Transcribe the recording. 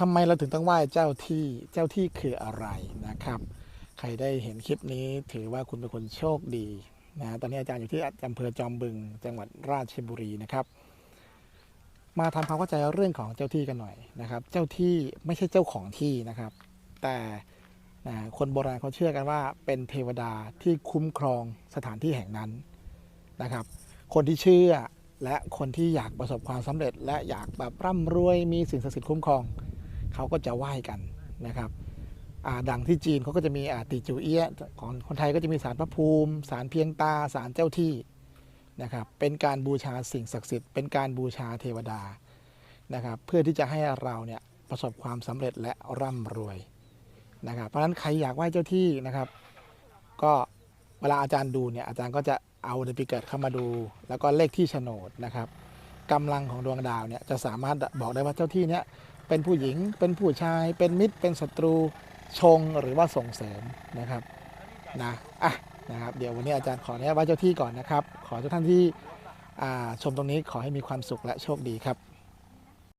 ทำไมเราถึงต้องไหว้เจ้าที่เจ้าที่คืออะไรนะครับ ใครได้เห็นคลิปนี้ถือว่าคุณเป็นคนโชคดีนะตอนนี้อาจารย์อยู่ที่อำเภอจอมบึง จังหวัดราชบุรีนะครับ มาทำความเข้าใจเรื่องของเจ้าที่กันหน่อยนะครับ เจ้าที่ไม่ใช่เจ้าของที่นะครับ แต่นะคนโบราณเขาเชื่อกันว่า เป็นเทวดาที่คุ้มครองสถานที่แห่งนั้นนะครับ คนที่เชื่อและคนที่อยากประสบความสำเร็จ และอยากแบบร่ำรวยมีสิ่งศักดิ์สิทธิ์คุ้มครอง เขาก็จะไหว้กันนะครับดังที่จีนเขาก็จะมีติจูเอียะของคนไทยก็จะมีสารพระภูมิสารเพียงตาสารเจ้าที่นะครับเป็นการบูชาสิ่งศักดิ์สิทธิ์เป็นการบูชาเทวดานะครับเพื่อที่จะให้เราเนี่ยประสบความสำเร็จและร่ำรวยนะครับเพราะฉะนั้นใครอยากไหว้เจ้าที่นะครับ ก็เวลาอาจารย์ดูเนี่ยอาจารย์ก็จะเอาเดือนปีเกิดเข้ามาดู แล้วก็เลขที่โฉนดนะครับกำลังของดวงดาวเนี่ยจะสามารถบอกได้ว่าเจ้าที่เนี่ย เป็นผู้หญิง เป็นผู้ชาย เป็นมิตร เป็นศัตรู ชงหรือว่าส่งเสริมนะครับนะอะนะครับเดี๋ยววันนี้อาจารย์ขออนุญาตไหว้เจ้าที่ก่อนนะครับ ขอทุกท่านที่ชมตรงนี้ขอให้มีความสุขและโชคดีครับ